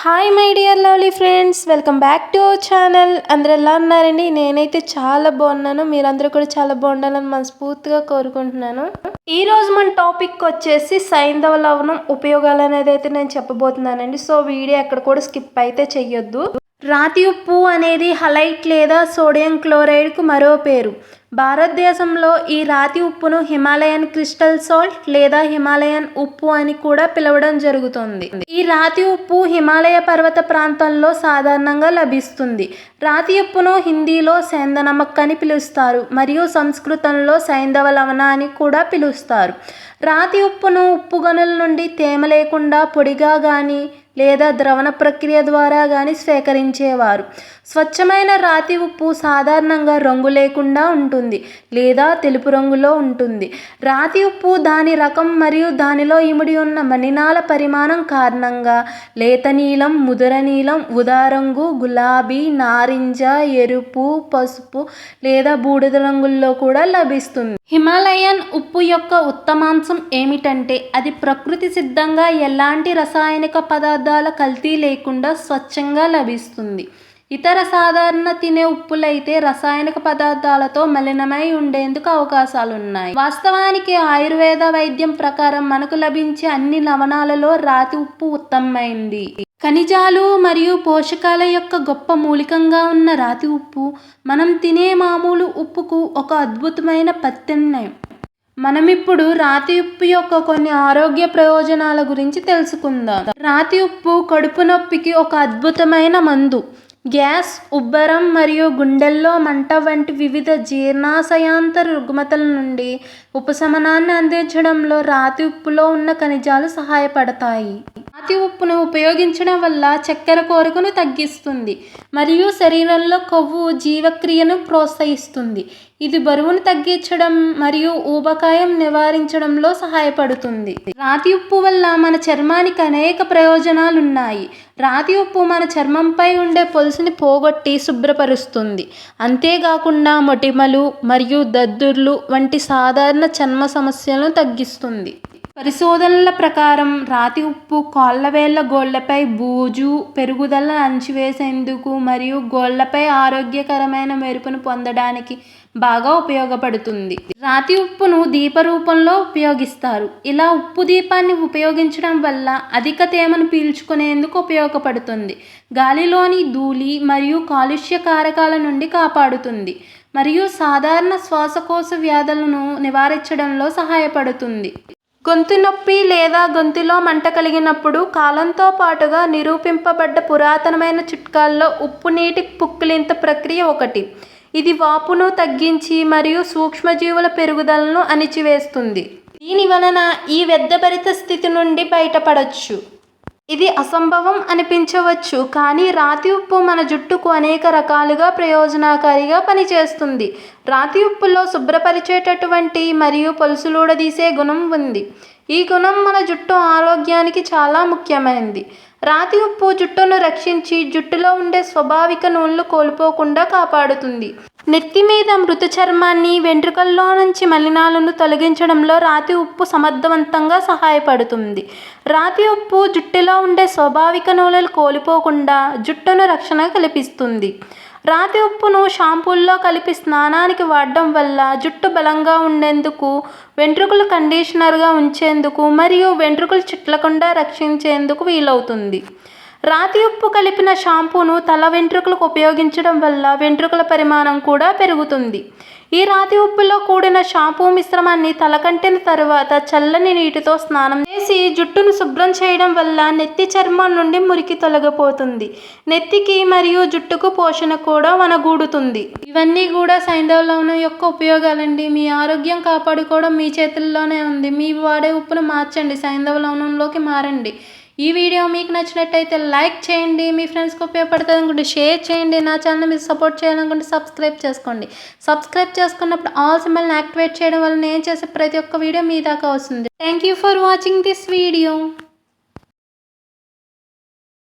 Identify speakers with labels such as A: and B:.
A: Hi my dear lovely friends welcome back to our channel అందరు ఎలా ఉన్నారండి? నేనైతే చాలా బాగున్నాను. మీరందరూ కూడా చాలా బాగుండాలని మనస్ఫూర్తిగా కోరుకుంటున్నాను. ఈ రోజు మన టాపిక్ వచ్చేసి సైంధవ లవణం ఉపయోగాలు అనేది అయితే నేను చెప్పబోతున్నానండి. సో వీడియో ఎక్కడ కూడా స్కిప్ అయితే చెయ్యొద్దు. రాతి ఉప్పు అనేది హలైట్ లేదా సోడియం క్లోరైడ్కు మరో పేరు. భారతదేశంలో ఈ రాతి ఉప్పును హిమాలయన్ క్రిస్టల్ సాల్ట్ లేదా హిమాలయన్ ఉప్పు అని కూడా పిలవడం జరుగుతుంది. ఈ రాతి ఉప్పు హిమాలయ పర్వత ప్రాంతంలో సాధారణంగా లభిస్తుంది. రాతి ఉప్పును హిందీలో సేందనమక్ అని పిలుస్తారు మరియు సంస్కృతంలో సైంధవ లవణ అని కూడా పిలుస్తారు. రాతి ఉప్పును ఉప్పు గనుల నుండి తేమ లేకుండా పొడిగా కానీ లేదా ద్రవణ ప్రక్రియ ద్వారా కానీ స్వీకరించేవారు స్వచ్ఛమైన రాతి ఉప్పు సాధారణంగా రంగు లేకుండా ఉంటుంది లేదా తెలుపు రంగులో ఉంటుంది. రాతి ఉప్పు దాని రకం మరియు దానిలో ఇమిడి ఉన్న మణినాల పరిమాణం కారణంగా లేత నీలం ముదుర నీలం ఉదారంగు గులాబీ నారింజ ఎరుపు పసుపు లేదా బూడిద రంగుల్లో కూడా లభిస్తుంది. హిమాలయన్ ఉప్పు యొక్క ఉత్తమాంశం ఏమిటంటే అది ప్రకృతి సిద్ధంగా ఎలాంటి రసాయనిక పదార్థం పదార్థాల కల్తీ లేకుండా స్వచ్ఛంగా లభిస్తుంది. ఇతర సాధారణ తినే ఉప్పులైతే రసాయనిక పదార్థాలతో మలినమై ఉండేందుకు అవకాశాలు ఉన్నాయి వాస్తవానికి ఆయుర్వేద వైద్యం ప్రకారం మనకు లభించే అన్ని లవణాలలో రాతి ఉప్పు ఉత్తమమైంది. ఖనిజాలు మరియు పోషకాల యొక్క గొప్ప మూలికంగా ఉన్న రాతి ఉప్పు మనం తినే మామూలు ఉప్పుకు ఒక అద్భుతమైన ప్రత్యామ్నాయం. మనం ఇప్పుడు రాతి ఉప్పు యొక్క కొన్ని ఆరోగ్య ప్రయోజనాల గురించి తెలుసుకుందాం. రాతి ఉప్పు కడుపు నొప్పికి ఒక అద్భుతమైన మందు. గ్యాస్ ఉబ్బరం మరియు గుండెల్లో మంట వంటి వివిధ జీర్ణాశయాంతర రుగ్మతల నుండి ఉపశమనాన్ని అందించడంలో రాతి ఉప్పులో ఉన్న ఖనిజాలు సహాయపడతాయి. రాతి ఉప్పును ఉపయోగించడం వల్ల చక్కెర కోరికను తగ్గిస్తుంది మరియు శరీరంలో కొవ్వు జీవక్రియను ప్రోత్సహిస్తుంది. ఇది బరువును తగ్గించడం మరియు ఊబకాయం నివారించడంలో సహాయపడుతుంది. రాతి ఉప్పు వల్ల మన చర్మానికి అనేక ప్రయోజనాలు ఉన్నాయి రాతి ఉప్పు మన చర్మంపై ఉండే పొలుసుని పోగొట్టి శుభ్రపరుస్తుంది. అంతేకాకుండా మొటిమలు మరియు దద్దుర్లు వంటి సాధారణ చర్మ సమస్యలను తగ్గిస్తుంది. పరిశోధనల ప్రకారం రాతి ఉప్పు కాళ్ళవేళ్ళ గోళ్ళపై బూజు పెరుగుదల అణచివేసేందుకు మరియు గోళ్ళపై ఆరోగ్యకరమైన మెరుపును పొందడానికి బాగా ఉపయోగపడుతుంది. రాతి ఉప్పును దీప రూపంలో ఉపయోగిస్తారు. ఇలా ఉప్పు దీపాన్ని ఉపయోగించడం వల్ల అధిక తేమను పీల్చుకునేందుకు ఉపయోగపడుతుంది. గాలిలోని ధూళి మరియు కాలుష్య కారకాల నుండి కాపాడుతుంది మరియు సాధారణ శ్వాసకోశ వ్యాధులను నివారించడంలో సహాయపడుతుంది. గొంతు నొప్పి లేదా గొంతులో మంట కలిగినప్పుడు కాలంతో పాటుగా నిరూపింపబడ్డ పురాతనమైన చిట్కాల్లో ఉప్పు నీటి పుక్కిలింత ప్రక్రియ ఒకటి. ఇది వాపును తగ్గించి మరియు సూక్ష్మజీవుల పెరుగుదలను అణిచివేస్తుంది. దీని వలన ఈ వ్యర్థభరిత స్థితి నుండి బయటపడవచ్చు ఇది అసంభవం అనిపించవచ్చు కానీ రాతి ఉప్పు మన జుట్టుకు అనేక రకాలుగా ప్రయోజనకారిగా పనిచేస్తుంది. రాతి ఉప్పులో శుభ్రపరిచేటటువంటి మరియు పొలుసులూడదీసే గుణం ఉంది. ఈ గుణం మన జుట్టు ఆరోగ్యానికి చాలా ముఖ్యమైనది. రాతి ఉప్పు జుట్టును రక్షించి జుట్టులో ఉండే స్వాభావిక నూనెలు కోల్పోకుండా కాపాడుతుంది. నెత్తి మీద మృత చర్మాన్ని వెంట్రుకల్లో నుంచి మలినాలను తొలగించడంలో రాతి ఉప్పు సమర్థవంతంగా సహాయపడుతుంది. రాతి ఉప్పు జుట్టులో ఉండే స్వాభావిక నూనెలు కోల్పోకుండా జుట్టును రక్షణ కల్పిస్తుంది. రాతి ఉప్పును షాంపూల్లో కలిపి స్నానానికి వాడడం వల్ల జుట్టు బలంగా ఉండేందుకు వెంట్రుకలు కండిషనర్గా ఉంచేందుకు మరియు వెంట్రుకలు చిట్లకుండా రక్షించేందుకు వీలవుతుంది. రాతి ఉప్పు కలిపిన షాంపూను తల వెంట్రుకలకు ఉపయోగించడం వల్ల వెంట్రుకల పరిమాణం కూడా పెరుగుతుంది. ఈ రాతి ఉప్పులో కూడిన షాంపూ మిశ్రమాన్ని తలకంటిన తరువాత చల్లని నీటితో స్నానం చేసి జుట్టును శుభ్రం చేయడం వల్ల నెత్తి చర్మం నుండి మురికి తొలగిపోతుంది. నెత్తికి మరియు జుట్టుకు పోషణ కూడా వనగూడుతుంది. ఇవన్నీ కూడా సైంధవ లవణం యొక్క ఉపయోగాలండి. మీ ఆరోగ్యం కాపాడుకోవడం మీ చేతుల్లోనే ఉంది. మీ వాడే ఉప్పును మార్చండి. సైంధవ లవణంలోకి మారండి. ఈ వీడియో మీకు నచ్చినట్టయితే లైక్ చేయండి మీ ఫ్రెండ్స్కి ఉపయోగపడుతుంది అనుకుంటే షేర్ చేయండి నా ఛానల్ మీరు సపోర్ట్ చేయాలనుకుంటే సబ్స్క్రైబ్ చేసుకోండి. సబ్స్క్రైబ్ చేసుకున్నప్పుడు ఆల్ సింబల్ని యాక్టివేట్ చేయడం వల్ల నేను చేసే ప్రతి ఒక్క వీడియో మీ దాకా వస్తుంది. Thank you for watching this video